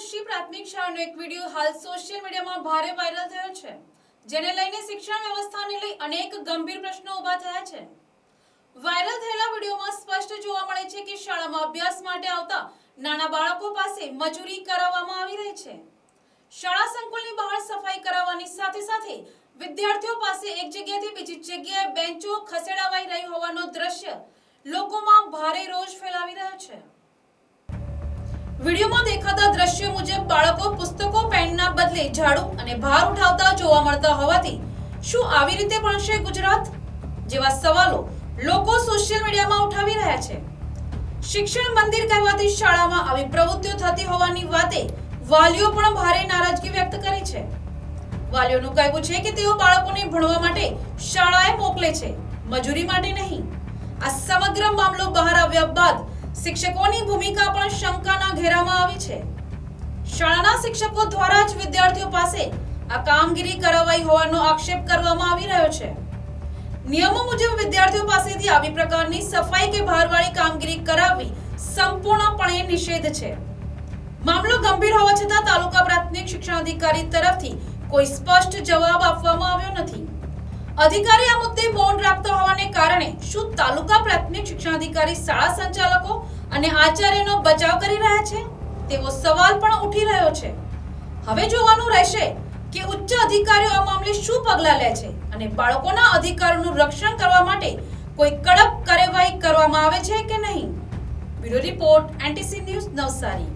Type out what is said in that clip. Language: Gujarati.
મુનશી પ્રાથમિક શાળાનો એક વીડિયો હાલ સોશિયલ મીડિયામાં ભારે વાયરલ થયો છે, જેને લઈને શિક્ષણ વ્યવસ્થાને લઈ અનેક ગંભીર પ્રશ્નો ઊભા થયા છે. વાયરલ થયેલા વિડીયોમાં સ્પષ્ટ જોવા મળે છે કે શાળામાં અભ્યાસ માટે આવતા નાના બાળકો પાસે મજૂરી કરાવવામાં આવી રહી છે. શાળા સંકુલની બહાર સફાઈ કરાવવાની સાથે સાથે વિદ્યાર્થીઓ પાસે એક જગ્યાથી બીજી જગ્યાએ બેન્ચો ખસેડાવાઈ રહી હોવાનો દ્રશ્ય લોકોમાં ભારે રોષ ફેલાવી રહ્યો છે. વિડીયોમાં દેખાતા દ્રશ્યો મુજબ બાળકો પુસ્તકો, પેનના બદલે ઝાડુ અને ભાર ઉઠાવતા જોવા મળતા હોવાથી શું આવી રીતે ભણશે ગુજરાત? જેવા સવાલો લોકો સોશિયલ મીડિયામાં ઉઠાવી રહ્યા છે. શિક્ષણ મંદિર કહેવાતી શાળામાં આવી પ્રવૃત્તિઓ થતી હોવાની વાતે વાલીઓ પણ ભારે નારાજગી વ્યક્ત કરી છે. વાલીઓનું કહેવું છે કે તેઓ બાળકોને ભણવા માટે શાળાએ મોકલે છે, મજૂરી માટે નહીં. આ સમગ્ર મામલો બહાર આવ્યા બાદ શિક્ષકોની ભૂમિકા પણ શંકાના ઘેરામાં આવી છે. શાળાના શિક્ષકો દ્વારા જ વિદ્યાર્થીઓ પાસે આ કામગીરી કરાવાઈ હોવાનો આક્ષેપ કરવામાં આવી રહ્યો છે. નિયમો મુજબ વિદ્યાર્થીઓ પાસેથી આવી પ્રકારની સફાઈ કે ભારવાળી કામગીરી કરાવવી સંપૂર્ણપણે નિષેધ છે. મામલો ગંભીર હોવા છતાં તાલુકા પ્રાથમિક શિક્ષણ અધિકારી તરફથી કોઈ સ્પષ્ટ જવાબ આપવામાં આવ્યો નથી. અધિકારી આ મુદ્દે મૌન રાખતા હોવાને કારણે શું તાલુકા પ્રાથમિક શિક્ષણ અધિકારી શાળા સંચાલકો અને આચાર્યનો બચાવ કરી રહ્યા છે? તેવો સવાલ પણ ઉઠી રહ્યો છે. હવે જોવાનું રહેશે કે ઉચ્ચ અધિકારીઓ આ મામલે શું પગલાં લે છે અને બાળકોના અધિકારોનું રક્ષણ કરવા માટે કોઈ કડક કાર્યવાહી કરવામાં આવે છે કે નહીં? Bureau report, NTC news Navsari.